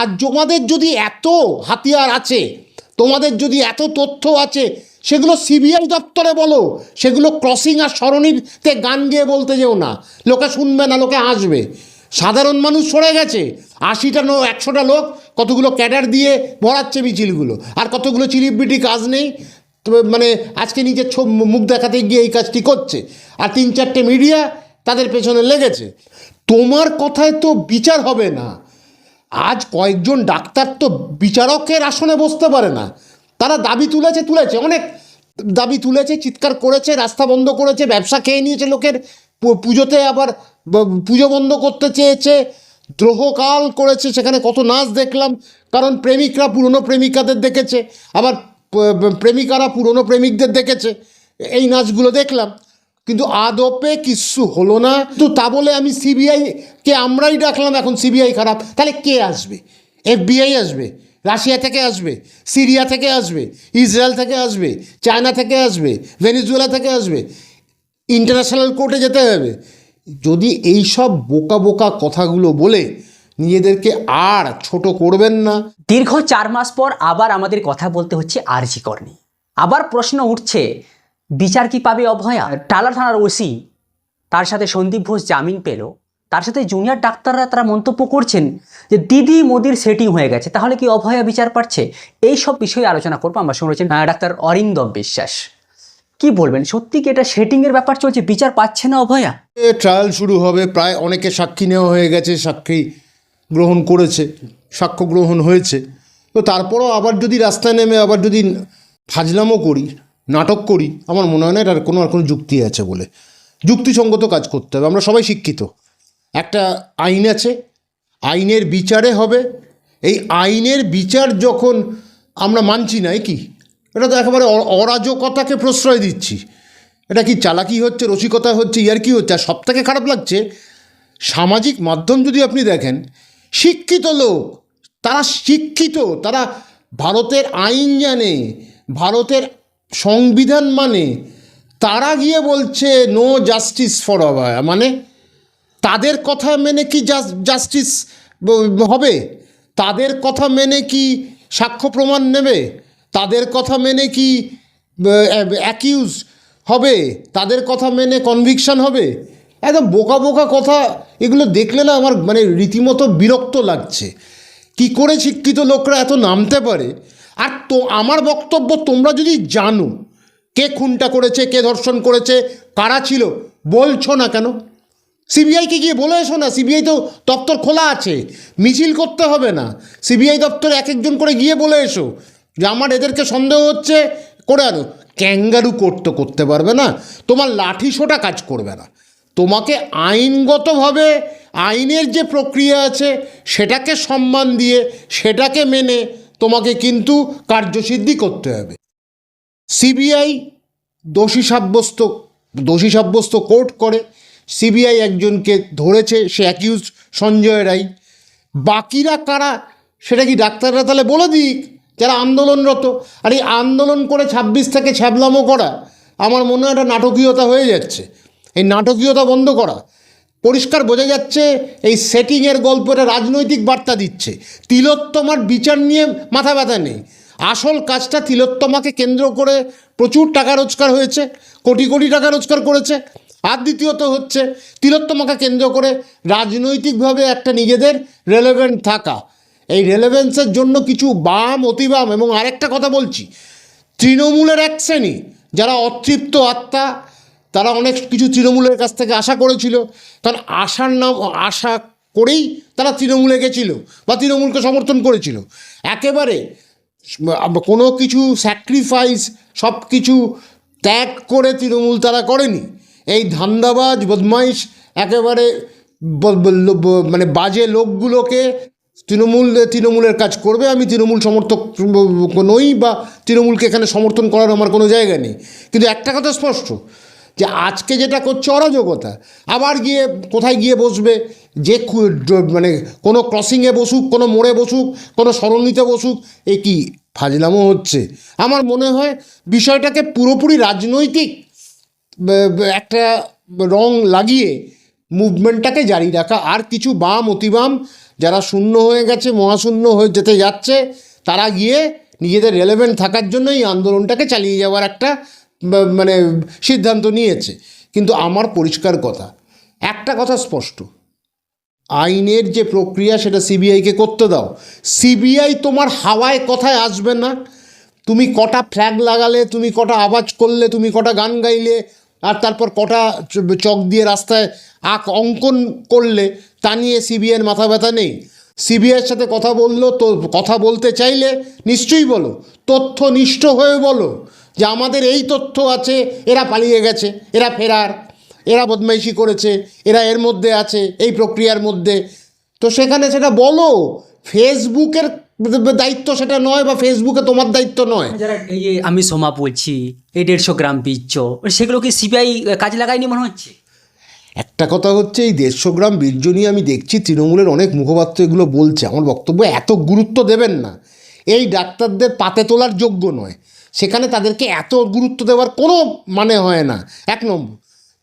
আর তোমাদের যদি এত হাতিয়ার আছে, তোমাদের যদি এত তথ্য আছে, সেগুলো সিবিআই দপ্তরে বলো, সেগুলো ক্রসিং আর সরণিতে গান গেয়ে বলতে যেও না। লোকে শুনবে না, লোকে আসবে সাধারণ মানুষ সরে গেছে। আশিটা নো, একশোটা লোক কতগুলো ক্যাডার দিয়ে ভরাচ্ছে মিছিলগুলো, আর কতগুলো চিলিপিটি কাজ নেই। মানে আজকে নিজের ছো, মুখ দেখাতে গিয়ে এই কাজটি করছে। আর তিন চারটে মিডিয়া তাদের পেছনে লেগেছে। তোমার কথায় তো বিচার হবে না। আজ কয়েকজন ডাক্তার তো বিচারকের আসনে বসতে পারে না। তারা দাবি তুলেছে তুলেছে, অনেক দাবি তুলেছে, চিৎকার করেছে, রাস্তা বন্ধ করেছে, ব্যবসা খেয়ে নিয়েছে লোকের। পুজোতে আবার পুজো বন্ধ করতে চেয়েছে। দ্রোহকাল করেছে, সেখানে কত নাচ দেখলাম। কারণ প্রেমিকরা পুরনো প্রেমিকাদের দেখেছে, আবার প্রেমিকারা পুরনো প্রেমিকদের দেখেছে। এই নাচগুলো দেখলাম। কিন্তু আদপে কিচ্ছু হলো না। তো তা বলে আমি সিবিআই কে আমরাই ডাকলাম, এখন সিবিআই খারাপ। তাহলে কে আসবে? এফবিআই আসবে? রাশিয়া থেকে আসবে? সিরিয়া থেকে আসবে? ইসরায়েল থেকে আসবে? চায়না থেকে আসবে? ভেনিজুয়েলা থেকে আসবে? ইন্টারন্যাশনাল কোর্টে যেতে হবে। যদি এই সব বোকা বোকা কথাগুলো বলে নিজেদেরকে আর ছোট করবেন না। দীর্ঘ চার মাস পর আবার আমাদের কথা বলতে হচ্ছে আরজি করনি। আবার প্রশ্ন উঠছে বিচার কি পাবে অভয়া? টালা থানার ওসি, তার সাথে সন্দীপ ঘোষ জামিন পেল। তার সাথে জুনিয়র ডাক্তাররা তারা মন্তব্য করছেন যে, দিদি মোদির সেটিং হয়ে গেছে, তাহলে কি অভয়া বিচার পাচ্ছে? এই সব বিষয়ে আলোচনা করব। আমরা শুনেছেন ডাক্তার অরিন্দম বিশ্বাস। কি বলবেন? সত্যি কি এটা সেটিংয়ের ব্যাপার চলছে? বিচার পাচ্ছে না অভয়া? ট্রায়াল শুরু হবে। প্রায় অনেকে সাক্ষী নেওয়া হয়ে গেছে, সাক্ষী গ্রহণ করেছে, সাক্ষ্য গ্রহণ হয়েছে। তো তারপরও আবার যদি রাস্তায় নেমে আবার যদি ফাজলামো করি নাটক করি, আমার মনে হয় না এটার কোনো আর কোনো যুক্তি আছে বলে। যুক্তিসঙ্গত কাজ করতে হবে, আমরা সবাই শিক্ষিত। একটা আইন আছে, আইনের বিচারে হবে, এই আইনের বিচার যখন আমরা মানছি না কি? এটা তো একেবারে অরাজকতাকে প্রশ্রয় দিচ্ছি। এটা কি চালাকি হচ্ছে, রসিকতা হচ্ছে, ইয়ার কি হচ্ছে? আর সব থেকে খারাপ লাগছে, সামাজিক মাধ্যম যদি আপনি দেখেন, শিক্ষিত লোক, তারা শিক্ষিত, তারা ভারতের আইন জানে, ভারতের সংবিধান মানে তারা গিয়ে বলছে নো জাস্টিস ফর অভয়া মানে তাদের কথা মেনে কি জাস্টিস হবে? তাদের কথা মেনে কি সাক্ষ্য প্রমাণ নেবে? তাদের কথা মেনে কি অ্যাকিউজ হবে? তাদের কথা মেনে কনভিকশন হবে? একদম বোকা বোকা কথা, এগুলো দেখলে না আমার মানে রীতিমতো বিরক্ত লাগছে। কি করে শিক্ষিত লোকরা এত নামতে পারে? আর তো আমার বক্তব্য তোমরা যদি জানো, কে খুনটা করেছে, কে ধর্ষণ করেছে, কারা ছিল, বলছো না কেন? সিবিআইকে গিয়ে বলে এসো না, সিবিআই তো দপ্তর খোলা আছে, মিছিল করতে হবে না, সিবিআই দপ্তরে এক একজন করে গিয়ে বলে এসো, যে আমার এদেরকে সন্দেহ হচ্ছে, করে আনো। ক্যাঙ্গারু করতে করতে পারবে না, তোমার লাঠি সোটা কাজ করবে না। তোমাকে আইনগতভাবে আইনের যে প্রক্রিয়া আছে, সেটাকে সম্মান দিয়ে, সেটাকে মেনে তোমাকে কিন্তু কার্যসিদ্ধি করতে হবে। সিবিআই দোষী সাব্যস্ত দোষী সাব্যস্ত কোর্ট করে। সিবিআই একজনকে ধরেছে, সে অ্যাকিউজ সঞ্জয় রায়। বাকিরা কারা, সেটা কি ডাক্তাররা তাহলে বলে দিক, যারা আন্দোলনরত। আর এই আন্দোলন করে ছাব্বিশ থেকে ছ্যাবলামো করা, আমার মনে হয় একটা নাটকীয়তা হয়ে যাচ্ছে। এই নাটকীয়তা বন্ধ করা পরিষ্কার বোঝা যাচ্ছে, এই সেটিংয়ের গল্পটা রাজনৈতিক বার্তা দিচ্ছে। তিলোত্তমার বিচার নিয়ে মাথা ব্যথা নেই। আসল কাজটা তিলোত্তমাকে কেন্দ্র করে প্রচুর টাকা রোজগার হয়েছে, কোটি কোটি টাকা রোজগার করেছে। আর দ্বিতীয়ত হচ্ছে, তিলোত্তমাকে কেন্দ্র করে রাজনৈতিকভাবে একটা নিজেদের রেলেভেন্ট থাকা। এই রেলেভেন্সের জন্য কিছু বাম, অতিবাম এবং আরেকটা কথা বলছি, তৃণমূলের এক শ্রেণি, যারা অতৃপ্ত আত্মা তারা অনেক কিছু তৃণমূলের কাছ থেকে আশা করেছিল। তার আশার নাম, আশা করেই তারা তৃণমূলে গেছিল বা তৃণমূলকে সমর্থন করেছিল। একেবারে কোনো কিছু স্যাক্রিফাইস সব কিছু ত্যাগ করে তৃণমূল তারা করেনি। এই ধান্দাবাজ, বদমাইশ, একেবারে মানে বাজে লোকগুলোকে তৃণমূল, তৃণমূলের কাজ করবে, আমি তৃণমূল সমর্থক নই বা তৃণমূলকে এখানে সমর্থন করার আমার কোনো জায়গা নেই। কিন্তু একটা কথা স্পষ্ট যে আজকে যেটা করছে অরাজকতা। আবার গিয়ে কোথায় গিয়ে বসবে? যে মানে কোনো ক্রসিংয়ে বসুক, কোনো মোড়ে বসুক, কোনো সরণিতে বসুক, এ কি ফাজলামো হচ্ছে? আমার মনে হয় বিষয়টাকে পুরোপুরি রাজনৈতিক একটা রং লাগিয়ে মুভমেন্টটাকে জারি রাখা। আর কিছু বাম, অতিবাম যারা শূন্য হয়ে গেছে, মহাশূন্য হয়ে যেতে যাচ্ছে, তারা গিয়ে নিজেদের রেলেভেন্ট থাকার জন্য এই আন্দোলনটাকে চালিয়ে যাওয়ার একটা মানে সিদ্ধান্ত নিয়েছে। কিন্তু আমার পরিষ্কার কথা, একটা কথা স্পষ্ট। আইনের যে প্রক্রিয়া সেটা সিবিআইকে করতে দাও। সিবিআই তোমার হাওয়ায় কথায় আসবে না। তুমি কটা ফ্ল্যাগ লাগালে, তুমি কটা আওয়াজ করলে, তুমি কটা গান গাইলে, আর তারপর কটা চক দিয়ে রাস্তায় আঁক অঙ্কন করলে, তা নিয়ে সিবিআইয়ের মাথা ব্যথা নেই। সিবিআইয়ের সাথে কথা বলল, তো কথা বলতে চাইলে নিশ্চয়ই বলো তথ্য নিষ্ঠ হয়ে বলো। যে আমাদের এই তথ্য আছে এরা পালিয়ে গেছে এরা ফেরার এরা বদমাইশি করেছে এরা এর মধ্যে আছে এই প্রক্রিয়ার মধ্যে। তো সেখানে সেটা বলো ফেসবুকের দায়িত্ব সেটা নয় বা ফেসবুকে তোমার দায়িত্ব নয়? এই যে আমি সোমা বলছি এই দেড়শো গ্রাম বীর্য সেগুলো কি সিবিআই কাজে লাগায়নি মনে হচ্ছে? একটা কথা হচ্ছে এই দেড়শো গ্রাম বীর্য নিয়ে আমি দেখছি তৃণমূলের অনেক মুখপাত্র এগুলো বলছে। আমার বক্তব্য এত গুরুত্ব দেবেন না। এই ডাক্তারদের পাতে তোলার যোগ্য নয়। সেখানে তাদেরকে এত গুরুত্ব দেওয়ার কোনো মানে হয় না। এক নম্বর।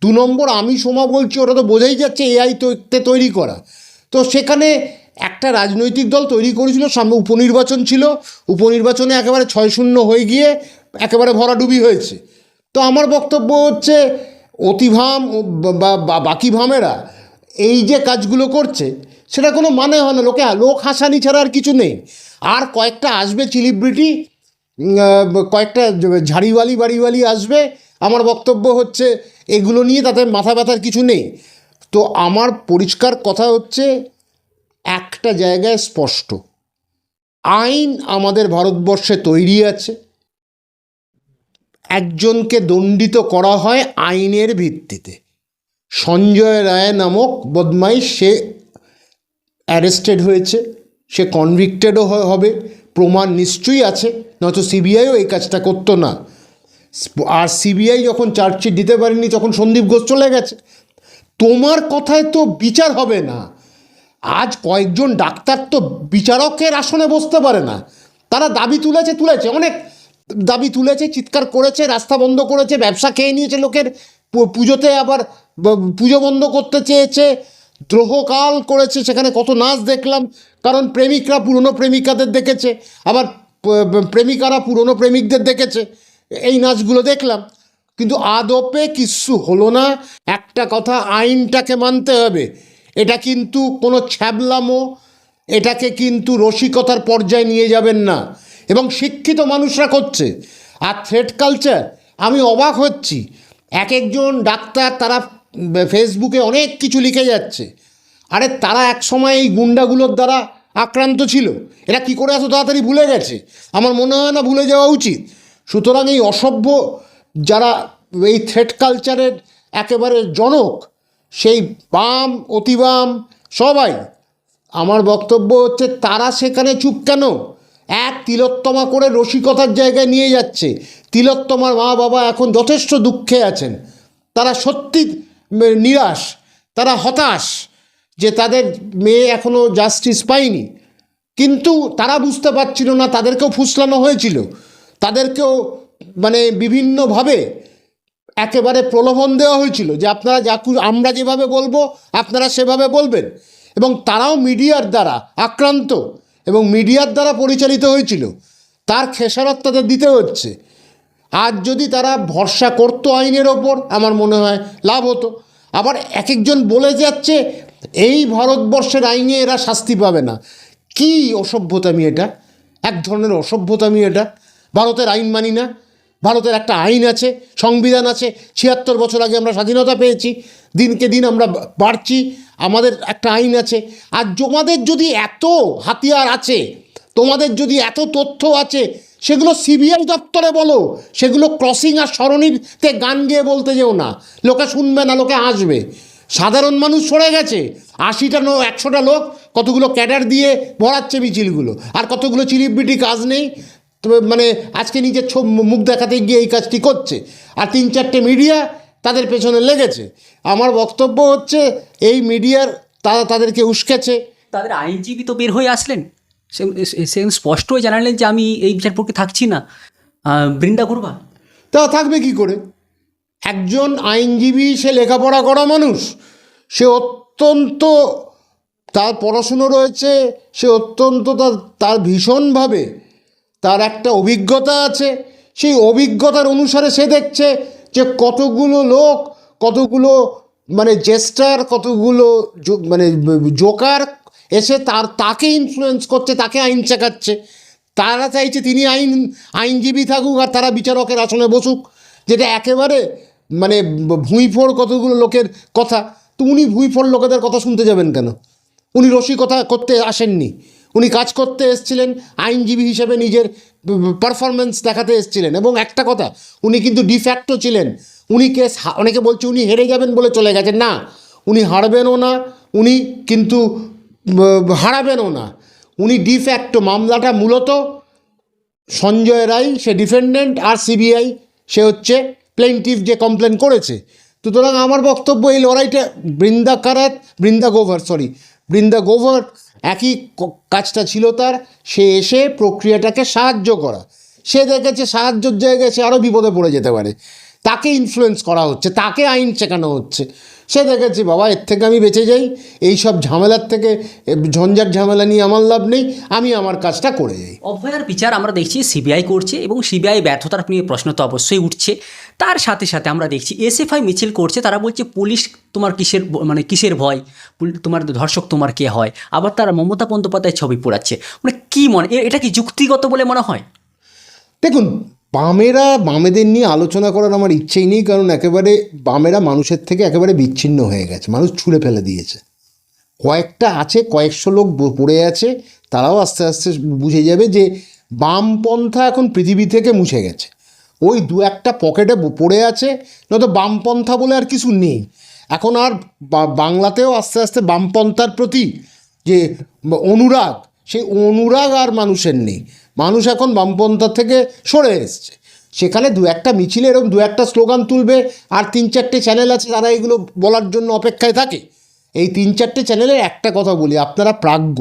দু নম্বর, আমি সোমা বলছি, ওটা তো বোঝাই যাচ্ছে এআই তে তৈরি করা। তো সেখানে একটা রাজনৈতিক দল তৈরি করেছিল, সামনে উপনির্বাচন ছিল। উপনির্বাচনে একেবারে ছয় শূন্য হয়ে গিয়ে একেবারে ভরাডুবি হয়েছে। তো আমার বক্তব্য হচ্ছে অতিভাম বা- বাকি ভামেরা এই যে কাজগুলো করছে, সেটা কোনো মানে হয় না। লোকে, লোক হাসানি ছাড়া আর কিছু নেই। আর কয়েকটা আসবে সেলিব্রিটি কয়েকটা ঝাড়িওয়ালি বাড়িওয়ালি আসবে। আমার বক্তব্য হচ্ছে এগুলো নিয়ে, তাতে মাথা ব্যথার কিছু নেই। তো আমার পরিষ্কার কথা হচ্ছে, একটা জায়গায় স্পষ্ট। আইন আমাদের ভারতবর্ষে তৈরি আছে। একজনকে দণ্ডিত করা হয় আইনের ভিত্তিতে। সঞ্জয় রায় নামক বদমাইশ, সে অ্যারেস্টেড হয়েছে, সে কনভিক্টেডও হবে। প্রমাণ নিশ্চয়ই আছে। নয়তো সিবিআইও এই কাজটা করতো না। আর সিবিআই যখন চার্জশিট দিতে পারেনি, তখন সন্দীপ ঘোষ চলে গেছে। তোমার কথায় তো বিচার হবে না। আজ কয়েকজন ডাক্তার তো বিচারকের আসনে বসতে পারে না। তারা দাবি তুলেছে তুলেছে, অনেক দাবি তুলেছে, চিৎকার করেছে, রাস্তা বন্ধ করেছে, ব্যবসা খেয়ে নিয়েছে লোকের। পুজোতে আবার পুজো বন্ধ করতে চেয়েছে। দ্রোহকাল করেছে, সেখানে কত নাচ দেখলাম। কারণ প্রেমিকরা, পুরনো প্রেমিকাদের দেখেছে। আবার প্রেমিকারা, পুরনো প্রেমিকদের দেখেছে। এই নাচগুলো দেখলাম। কিন্তু আদপে কিচ্ছু হলো না। একটা কথা, আইনটাকে মানতে হবে। এটা কিন্তু কোনো ছ্যাবলামো। এটাকে কিন্তু রসিকতার পর্যায়ে নিয়ে যাবেন না। এবং শিক্ষিত মানুষরা করছে। আর থ্রেড কালচার আমি অবাক হচ্ছি। এক একজন ডাক্তার তারা ফেসবুকে অনেক কিছু লিখে যাচ্ছে। আরে তারা এক সময় এই গুন্ডাগুলোর দ্বারা আক্রান্ত ছিল। এরা কি করে এত তাড়াতাড়ি ভুলে গেছে? আমার মনে হয় না ভুলে যাওয়া উচিত। সুতরাং এই অসভ্য যারা এই থ্রেড কালচারের একেবারে জনক, সেই বাম, অতিবাম সবাই, আমার বক্তব্য হচ্ছে তারা সেখানে চুপ কেন? এক, তিলোত্তমা করে রসিকতার জায়গায় নিয়ে যাচ্ছে। তিলোত্তমার মা বাবা এখন যথেষ্ট দুঃখে আছেন। তারা সত্যি নিরাশ, তারা হতাশ। যে তাদের মেয়ে এখনও জাস্টিস পায়নি। কিন্তু তারা বুঝতে পারছিল না, তাদেরকেও ফুসলানো হয়েছিল। তাদেরকেও মানে বিভিন্নভাবে একেবারে প্রলোভন দেওয়া হয়েছিল যে আপনারা যা আমরা যেভাবে বলব, আপনারা সেভাবে বলবেন। এবং তারাও মিডিয়ার দ্বারা আক্রান্ত এবং মিডিয়ার দ্বারা পরিচালিত হয়েছিল। তার খেসারত তাদের দিতে হচ্ছে। আজ যদি তারা ভরসা করতো আইনের ওপর, আমার মনে হয় লাভ হতো। আবার এক একজন বলে যাচ্ছে এই ভারতবর্ষের আইনে এরা শাস্তি পাবে না। কি অসভ্যতামি এটা? এক ধরনের অসভ্যতামি এটা। ভারতের আইন মানি না। ভারতের একটা আইন আছে, সংবিধান আছে, ছিয়াত্তর বছর আগে আমরা স্বাধীনতা পেয়েছি, দিনকে দিন আমরা বাড়ছি, আমাদের একটা আইন আছে। আর তোমাদের যদি এত হাতিয়ার আছে, তোমাদের যদি এত তথ্য আছে, সেগুলো সিবিআই দপ্তরে বলো, সেগুলো ক্রসিং আর সরণিতে গান গেয়ে বলতে যেও না। লোকে শুনবে না, লোকে আসবে সাধারণ মানুষ সরে গেছে। আশিটা নো একশোটা লোক কতগুলো ক্যাডার দিয়ে ভরাচ্ছে মিছিলগুলো। আর কতগুলো চিলিপিটি কাজ নেই। তবে মানে আজকে নিজের ছো মুখ দেখাতে গিয়ে এই কাজটি করছে। আর তিন চারটে মিডিয়া তাদের পেছনে লেগেছে। আমার বক্তব্য হচ্ছে এই মিডিয়ার তারা তাদেরকে উস্কেছে। তাদের আইনজীবী তো বের হয়ে আসলেন। সে স্পষ্ট হয়ে জানালেন যে আমি এই বিচারপক্ষে থাকছি না। বৃন্দা করবা তা থাকবে কি করে? একজন আইনজীবী, সে লেখাপড়া করা মানুষ। সে অত্যন্ত তার পড়াশুনো রয়েছে, সে অত্যন্ত তার তার ভীষণভাবে তার একটা অভিজ্ঞতা আছে। সেই অভিজ্ঞতার অনুসারে সে দেখছে যে কতগুলো লোক, কতগুলো মানে জেস্টার কতগুলো মানে জোকার এসে তার, তাকে ইনফ্লুয়েন্স করছে, তাকে আইন শেখাচ্ছে। তারা চাইছে তিনি আইন, আইনজীবী থাকুক আর তারা বিচারকের আসনে বসুক। যেটা একেবারে মানে ভুঁইফোড় কতগুলো লোকের কথা, তো উনি ভুঁইফোড় লোকেদের কথা শুনতে যাবেন কেন? উনি রসিকতা করতে আসেননি। উনি কাজ করতে এসেছিলেন, আইনজীবী হিসেবে নিজের পারফরমেন্স দেখাতে এসেছিলেন। এবং একটা কথা, উনি কিন্তু ডিফ্যাক্টো ছিলেন। উনি কেস অনেকে বলছে উনি হেরে যাবেন বলে চলে গেছেন। না, উনি হারবেনও না, উনি কিন্তু হারাবেনও না। উনি ডিফ্যাক্টো মামলাটা মূলত সঞ্জয় রায়, সে ডিফেন্ডেন্ট আর সিবিআই সে হচ্ছে প্লেন্টিভ যে কমপ্লেন করেছে। সুতরাং আমার বক্তব্য এই লড়াইটা বৃন্দা কারাত, বৃন্দা গোভার সরি বৃন্দা গোভার, একই কাজটা ছিল তার, সে এসে প্রক্রিয়াটাকে সাহায্য করা। সে দেখেছে সাহায্যর জায়গায় সে আরও বিপদে পড়ে যেতে পারে। তাকে ইনফ্লুয়েন্স করা হচ্ছে, তাকে আইন শেখানো হচ্ছে। সে দেখেছে বাবা এর থেকে আমি বেঁচে যাই। এই সব ঝামেলার থেকে ঝঞ্ঝাট ঝামেলা নিয়ে আমার লাভ নেই। আমি আমার কাজটা করে যাই। অভয়ার বিচার আমরা দেখছি সিবিআই করছে এবং সিবিআই ব্যর্থতার নিয়ে প্রশ্ন তো অবশ্যই উঠছে। তার সাথে সাথে আমরা দেখছি এসএফআই মিছিল করছে তারা বলছে পুলিশ তোমার কিসের মানে কিসের ভয়? তোমার ধর্ষক তোমার কে হয়? আবার তারা মমতা বন্দ্যোপাধ্যায় ছবি পোড়াচ্ছে। মানে কী মনে এ- এটা কি যুক্তিগত বলে মনে হয়? দেখুন বামেরা বামেদের নিয়ে আলোচনা করার আমার ইচ্ছেই নেই, কারণ একেবারে বামেরা মানুষের থেকে একেবারে বিচ্ছিন্ন হয়ে গেছে, মানুষ ছুঁড়ে ফেলে দিয়েছে। কয়েকটা আছে, কয়েকশো লোক পড়ে আছে, তারাও আস্তে আস্তে বুঝে যাবে যে বামপন্থা এখন পৃথিবী থেকে মুছে গেছে। ওই দু একটা পকেটে পড়ে আছে, নয়তো বামপন্থা বলে আর কিছু নেই। এখন আর বাংলাতেও আস্তে আস্তে বামপন্থার প্রতি যে অনুরাগ, সেই অনুরাগ আর মানুষের নেই। মানুষ এখন বামপন্থা থেকে সরে এসছে। সেখানে দু একটা মিছিলে এরকম দু একটা স্লোগান তুলবে, আর তিন চারটে চ্যানেল আছে তারা এগুলো বলার জন্য অপেক্ষায় থাকে। এই তিন চারটে চ্যানেলের একটা কথা বলি, আপনারা প্রাজ্ঞ।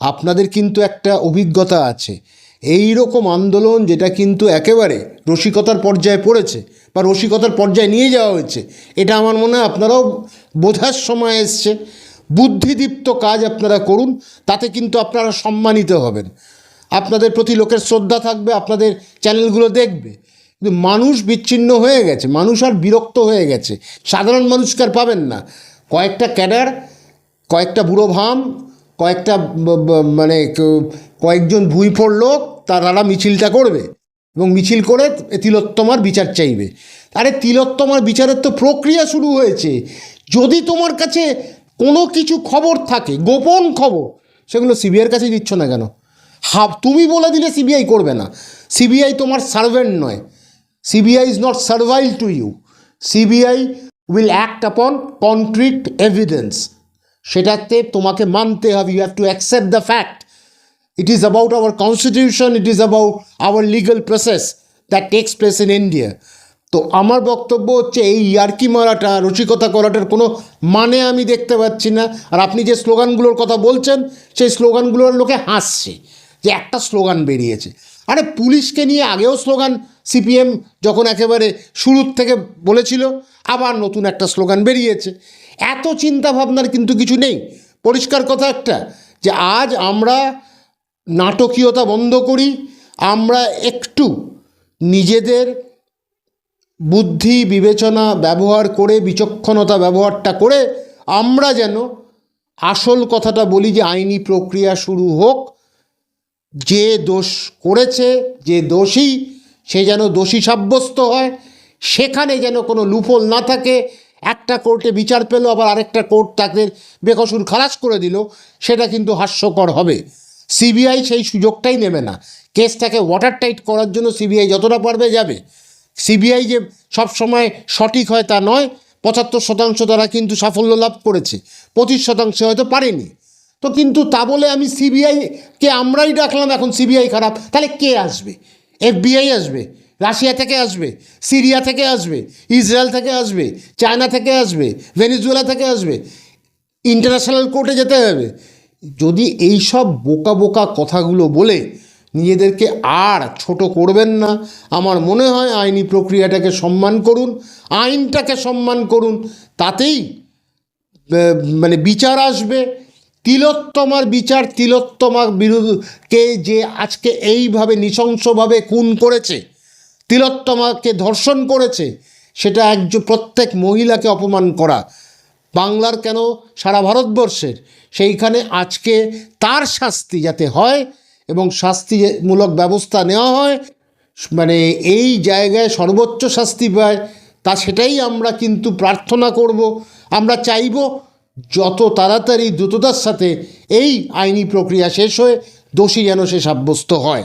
আপনাদের কিন্তু একটা অভিজ্ঞতা আছে। এই রকম আন্দোলন যেটা কিন্তু একেবারে রসিকতার পর্যায়ে পড়েছে বা রসিকতার পর্যায়ে নিয়ে যাওয়া হয়েছে, এটা আমার মনে হয় আপনারাও বোঝার সময় এসছে। বুদ্ধিদীপ্ত কাজ আপনারা করুন, তাতে কিন্তু আপনারা সম্মানিত হবেন। আপনাদের প্রতি লোকের শ্রদ্ধা থাকবে, আপনাদের চ্যানেলগুলো দেখবে। কিন্তু মানুষ বিচ্ছিন্ন হয়ে গেছে, মানুষ আর বিরক্ত হয়ে গেছে। সাধারণ মানুষকে আর পাবেন না। কয়েকটা ক্যাডার, কয়েকটা বুড়ো ভাম, কয়েকটা মানে কয়েকজন ভুঁইফোড় লোক, তারা মিছিলটা করবে এবং মিছিল করে তিলোত্তমার বিচার চাইবে। আরে তিলোত্তমার বিচারের তো প্রক্রিয়া শুরু হয়েছে। যদি তোমার কাছে কোনো কিছু খবর থাকে, গোপন খবর, সেগুলো সিবিআইয়ের কাছে দিচ্ছ না কেন? হাব, তুমি বলে দিলে সিবিআই করবে না। সিবিআই তোমার সার্ভেন্ট নয়। CBI is not servile to you CBI will act upon concrete evidence সেটাতে তোমাকে মানতে হবে। You have to accept the fact it is about our constitution it is about our legal process that takes place in India তো আমার বক্তব্য হচ্ছে, এই ইয়ার্কি মারাটা, রসিকতা করাটার কোনো মানে আমি দেখতে পাচ্ছি না। আর আপনি যে স্লোগানগুলোর কথা বলছেন, সেই স্লোগানগুলোর লোকে হাসছে। যে একটা স্লোগান বেরিয়েছে। আরে পুলিশকে নিয়ে আগেও স্লোগান সিপিএম যখন একেবারে শুরুর থেকে বলেছিল, আবার নতুন একটা স্লোগান বেরিয়েছে। এত চিন্তা ভাবনার কিন্তু কিছু নেই। পরিষ্কার কথা একটা, যে আজ আমরা নাটকীয়তা বন্ধ করি, আমরা একটু নিজেদের বুদ্ধি, বিবেচনা ব্যবহার করে, বিচক্ষণতা ব্যবহারটা করে আমরা যেন আসল কথাটা বলি যে আইনি প্রক্রিয়া শুরু হোক যে দোষ করেছে, যে দোষী, সে যেন দোষী সাব্যস্ত হয়, সেখানে যেন কোনো লুফল না থাকে। একটা কোর্টে বিচার পেল, আবার আরেকটা কোর্ট তাদের বেকসুর খালাস করে দিল, সেটা কিন্তু হাস্যকর হবে। সিবিআই সেই সুযোগটাই নেবে না। কেসটাকে ওয়াটার টাইট করার জন্য সিবিআই যতটা পারবে যাবে। সিবিআই যে সব সময় সঠিক হয় তা নয়, পঁচাত্তর শতাংশ তারা কিন্তু সাফল্য লাভ করেছে। পঁচিশ শতাংশ হয়তো পারেনি। তো কিন্তু তা বলে আমি সিবিআইকে আমরাই ডাকলাম, এখন সিবিআই খারাপ। তাহলে কে আসবে? এফবিআই আসবে? রাশিয়া থেকে আসবে? সিরিয়া থেকে আসবে? ইসরায়েল থেকে আসবে? চায়না থেকে আসবে? ভেনিজুয়েলা থেকে আসবে? ইন্টারন্যাশনাল কোর্টে যেতে হবে। যদি এই সব বোকা বোকা কথাগুলো বলে নিজেদেরকে আর ছোট করবেন না, আমার মনে হয় আইনি প্রক্রিয়াটাকে সম্মান করুন, আইনটাকে সম্মান করুন, তাতেই মানে বিচার আসবে। তিলোত্তমার বিচার তিলোত্তমার বিরুদ্ধে যে আজকে এইভাবে নৃশংসভাবে খুন করেছে, তিলোত্তমাকে ধর্ষণ করেছে, সেটা একজন প্রত্যেক মহিলাকে অপমান করা। বাংলার কেন? সারা ভারতবর্ষের। সেইখানে আজকে তার শাস্তি যাতে হয় এবং শাস্তিমূলক ব্যবস্থা নেওয়া হয় মানে এই জায়গায় সর্বোচ্চ শাস্তি পায়, তা সেটাই আমরা কিন্তু প্রার্থনা করব। আমরা চাইব যত তাড়াতাড়ি দ্রুততার সাথে এই আইনি প্রক্রিয়া শেষ হয়ে দোষী যেন সে সাব্যস্ত হয়।